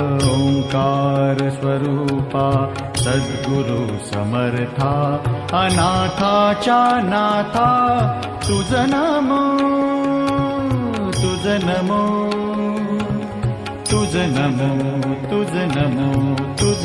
ओङ्कारस्वरूपा सद्गुरु समर्था अनाथा नाथा तुज नमो तुज नमो तुज नमो तुज नमो तुज